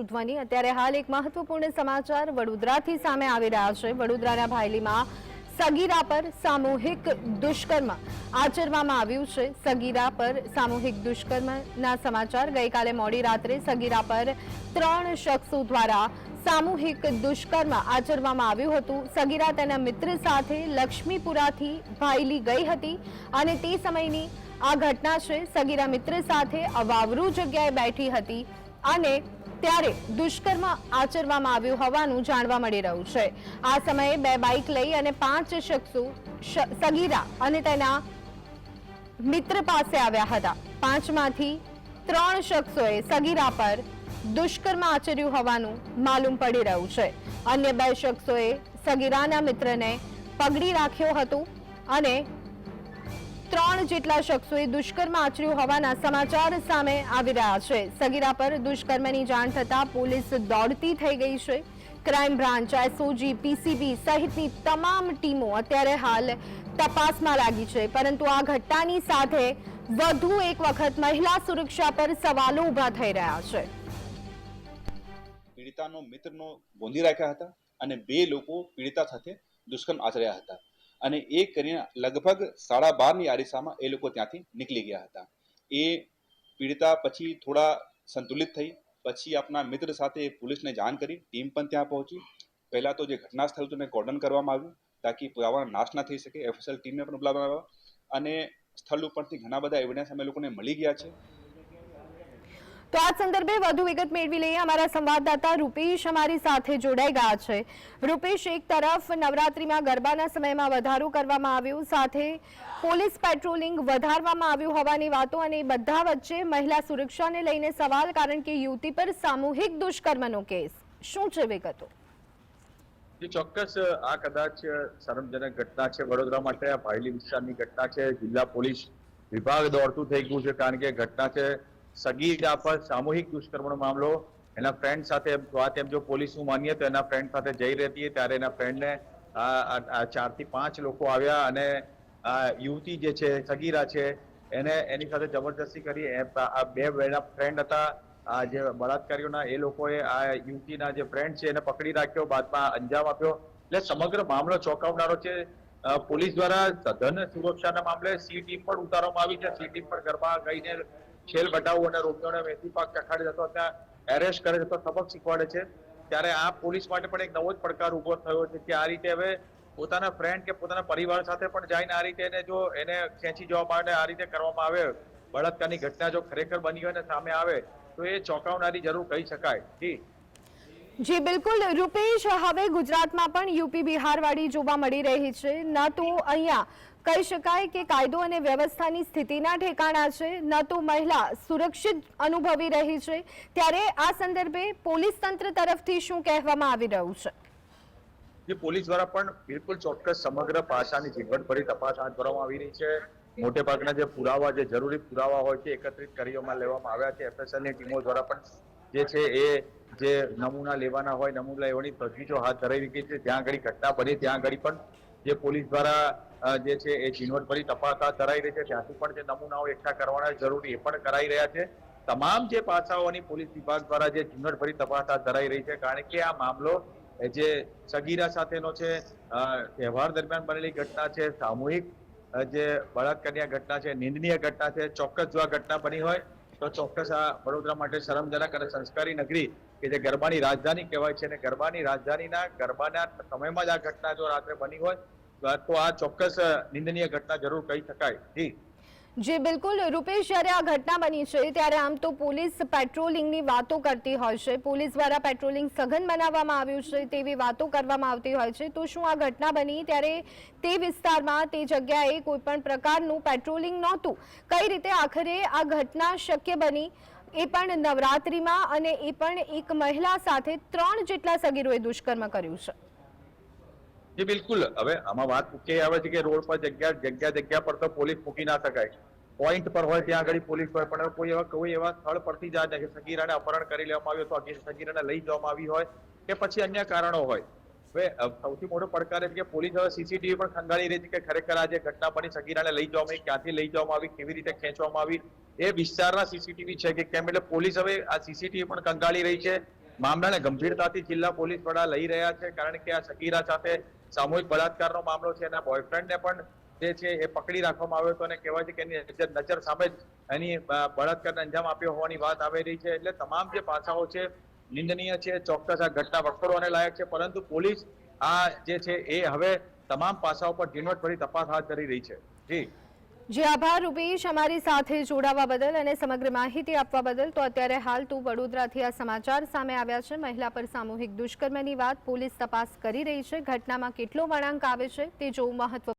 ધ્વનિ અત્યારે હાલ એક મહત્વપૂર્ણ સમાચાર વડોદરાથી સામે આવી રહ્યા છે. વડોદરાના ભાયલીમાં સગીરા પર સામૂહિક દુષ્કર્મ આચરવામાં આવ્યું છે. સગીરા પર સામૂહિક દુષ્કર્મના સમાચાર ગઈકાલે મોડી રાત્રે સગીરા પર ત્રણ શખ્સો દ્વારા સામૂહિક દુષ્કર્મ આચરવામાં આવ્યું હતું. સગીરા તેના મિત્ર સાથે લક્ષ્મીપુરાથી ભાયલી ગઈ હતી અને તે સમયની આ ઘટના છે. સગીરા મિત્ર સાથે અવાવરૂ જગ્યાએ બેઠી હતી. અને ત્યારે દુષ્કર્મ આચરવામાં આવ્યું હોવાનું જાણવા મળી રહ્યું છે. આ સમયે બે બાઇક લઈ અને પાંચ શખ્સો સગીરા અને તેના મિત્ર પાસે આવ્યા હતા. પાંચમાંથી ત્રણ શખ્સોએ સગીરા પર દુષ્કર્મ આચર્યું હોવાનું માલુમ પડી રહ્યું છે. અન્ય બે શખ્સોએ સગીરાના મિત્રને પગડી રાખ્યો હતો અને ત્રણ જેટલા શખ્સોએ દુષ્કર્મ આચર્યું હોવાના સમાચાર સામે આવી રહ્યા છે. સગીરા પર દુષ્કર્મની જાણ થતાં પોલીસ દોડતી થઈ ગઈ છે. ક્રાઇમ બ્રાન્ચ એસઓજી પીસીબી સહિતની તમામ ટીમો અત્યારે હાલ તપાસમાં લાગી છે. પરંતુ આ ઘટનાની સાથે વધુ એક વખત મહિલા સુરક્ષા પર સવાલો ઊભા થઈ રહ્યા છે. પીડિતાનો મિત્રનો ગોંધી રાખ્યા હતા અને બે લોકો પીડિતા સાથે દુષ્કર્મ આચર્યા હતા. અને એ કરીને લગભગ સાડા બારની આરિસામાં એ લોકો ત્યાંથી નીકળી ગયા હતા. એ પીડિતા પછી થોડા સંતુલિત થઈ, પછી આપણા મિત્ર સાથે પોલીસને જાણ કરી, ટીમ પણ ત્યાં પહોંચી. પહેલાં તો જે ઘટના સ્થળ હતું એને કોર્ડન કરવામાં આવ્યું, તાકી પુરાવાનો નાશ ના થઈ શકે, એફએસએલ ટીમને પણ બોલાવવામાં અને સ્થળ ઉપરથી ઘણા બધા એવિડન્સ અમે લોકોને મળી ગયા છે. તો આ સંદર્ભે વધુ વિગત મેળવી લઈએ. અમારા સંવાદદાતા રૂપેશ અમારી સાથે જોડાઈ ગયા છે. રૂપેશ, એક તરફ નવરાત્રીમાં ગરબાના સમયમાં વધારો કરવામાં આવ્યો, સાથે પોલીસ પેટ્રોલિંગ વધારવામાં આવ્યું હોવાની વાતો અને બધા વચ્ચે મહિલા સુરક્ષાને લઈને સવાલ, કારણ કે યુવતી પર સામૂહિક દુષ્કર્મનો કેસ. શું છે વિગતો? ચોક્કસ, આ કદાચ શરમજનક ઘટના છે. વડોદરા માટે આ ભાયલી વિસ્તારની ઘટના છે. જિલ્લા પોલીસ વિભાગ દોડતું થઈ ગયું છે, કારણ કે ઘટના છે સગીરા પર સામૂહિક દુષ્કર્મનો મામલો, એના ફ્રેન્ડ સાથે વાત એમ જો પોલીસનું માનીએ તો એના ફ્રેન્ડ સાથે જઈ રહેતી ત્યારે એના ફ્રેન્ડને ચારથી પાંચ લોકો આવ્યા અને યુવતી જે છે, સગીરા છે, એને એની સાથે જબરદસ્તી કરી. બે એના ફ્રેન્ડ હતા. આ જે બળાત્કારીઓના, એ લોકોએ આ યુવતીના જે ફ્રેન્ડ છે એને પકડી રાખ્યો, બાદમાં અંજામ આપ્યો. એટલે સમગ્ર મામલો ચોંકાવનારો છે. પોલીસ દ્વારા સઘન સુરક્ષાના મામલે સી ટીમ પણ ઉતારવામાં આવી છે. સી ટીમ પણ ગરબા ગઈને છેલ બટાવું અને રોમિયોને મેથી પાક ચખાડી જતો ત્યાં એરેસ્ટ કરે જતો સબક શીખવાડે છે. ત્યારે આ પોલીસ માટે પણ એક નવો જ પડકાર ઊભો થયો છે કે આ રીતે હવે પોતાના ફ્રેન્ડ કે પોતાના પરિવાર સાથે પણ જઈને આ રીતે એને જો એને ખેંચી જવા માટે આ રીતે કરવામાં આવે, બળાત્કારની ઘટના જો ખરેખર બની હોય ને સામે આવે, તો એ ચોંકાવનારી જરૂર કહી શકાય. જી. જી, બિલકુલ. રૂપેશ, હવે ગુજરાતમાં પણ યુપી બિહાર વાળી જોવા મળી રહી છે. ન તો અહીંયા કહી શકાય કે કાયદો અને વ્યવસ્થાની સ્થિતિના ઠેકાણા છે. ન તો મહિલા સુરક્ષિત અનુભવી રહી છે. ત્યારે આ સંદર્ભે પોલીસ તંત્ર તરફથી શું કહેવામાં આવી રહ્યું છે? પોલીસ દ્વારા પણ બિલકુલ ચોક્કસ સમગ્ર પાસાની ઝીણવટભરી તપાસ હાથ ધરવામાં આવી રહી છે. મોટે ભાગના જે પુરાવા, જે જરૂરી પુરાવા હોય છે, એકત્રિત કરવામાં લેવામાં આવ્યા છે. એફએસએલની ટીમો દ્વારા પણ જે છે એ જે નમૂના લેવાના હોય, નમૂના લેવાની તજવીજો હાથ ધરાઈ ગઈ છે જ્યાં આગળ ઘટના બની, ત્યાં આગળ પણ જે પોલીસ દ્વારા જે છે એ ઝીણવટભરી તપાસ હાથ ધરાઈ રહી છે. ત્યાંથી પણ જે નમૂનાઓ એકઠા કરવાના જરૂરી એ પણ કરાઈ રહ્યા છે. તમામ જે પાસાઓની પોલીસ વિભાગ દ્વારા જે ઝીણવટભરી તપાસ હાથ ધરાઈ રહી છે, કારણ કે આ મામલો જે સગીરા સાથેનો છે તહેવાર દરમિયાન બનેલી ઘટના છે, સામૂહિક જે બળાત્કારની ઘટના છે, નિંદનીય ઘટના છે, ચોક્કસ જો આ ઘટના બની હોય, તો ચોક્કસ આ વડોદરા માટે શરમજનક અને સંસ્કારી નગરી કે જે ગરબાની રાજધાની કહેવાય છે અને ગરબાની રાજધાનીના ગરબાના સમયમાં જ આ ઘટના જો રાત્રે બની હોય, તો આ- ચોક્કસ નિંદનીય ઘટના જરૂર કહી શકાય. જી. જી, બિલકુલ. રૂપેશ, જ્યારે આ ઘટના બની છે, ત્યારે આમ તો પોલીસ પેટ્રોલિંગની વાતો કરતી હોય છે. પોલીસ દ્વારા પેટ્રોલિંગ સઘન બનાવવામાં આવ્યું છે, તેવી વાતો કરવામાં આવતી હોય છે. તો શું આ ઘટના બની? ત્યારે તે વિસ્તારમાં, તે જગ્યાએ કોઈ પણ પ્રકારનું પેટ્રોલિંગ નહોતું. કઈ રીતે આખરે આ ઘટના શક્ય બની? એ પણ નવરાત્રિમાં અને એ પણ એક મહિલા સાથે ત્રણ જેટલા સગીરોએ દુષ્કર્મ કર્યું છે. જી, બિલકુલ. હવે આમાં વાત કે આવે છે કે રોડ પર જગ્યા જગ્યા જગ્યા પર તો પોલીસ મૂકી ના શકાય. પોઈન્ટ પર હોય ત્યાં આગળ પોલીસ હોય, પણ કોઈ એવા કોઈ એવા સ્થળ પરથી કે સગીરાને અપહરણ કરી લેવામાં આવ્યું તો સગીરાને લઈ જવામાં આવી હોય કે પછી અન્ય કારણો હોય. હવે સૌથી મોટો પડકાર એ છે કે પોલીસ હવે સીસીટીવી પણ ખંગાળી રહી છે કે ખરેખર આ જે ઘટના બની, સગીરાને લઈ જવામાં આવી, ક્યાંથી લઈ જવામાં આવી, કેવી રીતે ખેંચવામાં આવી, એ વિસ્તારના સીસીટીવી છે કે કેમ? એટલે પોલીસ હવે આ સીસીટીવી પણ કંગાળી રહી છે. મામલાને ગંભીરતાથી જિલ્લા પોલીસ વડા લઈ રહ્યા છે, કારણ કે આ સગીરા સાથે સામૂહિક બળાત્કારનો મામલો છે એના બોયફ્રેન્ડને પણ જે છે એ પકડી રાખવામાં આવ્યો હતો અને કહેવાય છે કે એની નજર નજર સામે જ એની બળાત્કારને અંજામ આપ્યો હોવાની વાત આવી રહી છે. એટલે તમામ જે પાસાઓ છે નિંદનીય છે, ચોક્કસ આ ઘટના વખોડવાને લાયક છે, પરંતુ પોલીસ આ જે છે એ હવે તમામ પાસાઓ પર ઝીણવટભરી તપાસ હાથ ધરી રહી છે. જી. જે, આભાર રૂપેશ. અમારી સાથે જોડાવા બદલ અને સમગ્ર માહિતી આપવા બદલ તો અત્યારે હાલ તું વડોદરાથી આ સમાચાર સામે આવ્યા છે. મહિલા પર સામૂહિક દુષ્કર્મની વાત પોલીસ તપાસ કરી રહી છે. ઘટનામાં કેટલો વળાંક આવે છે તે જોવું મહત્વ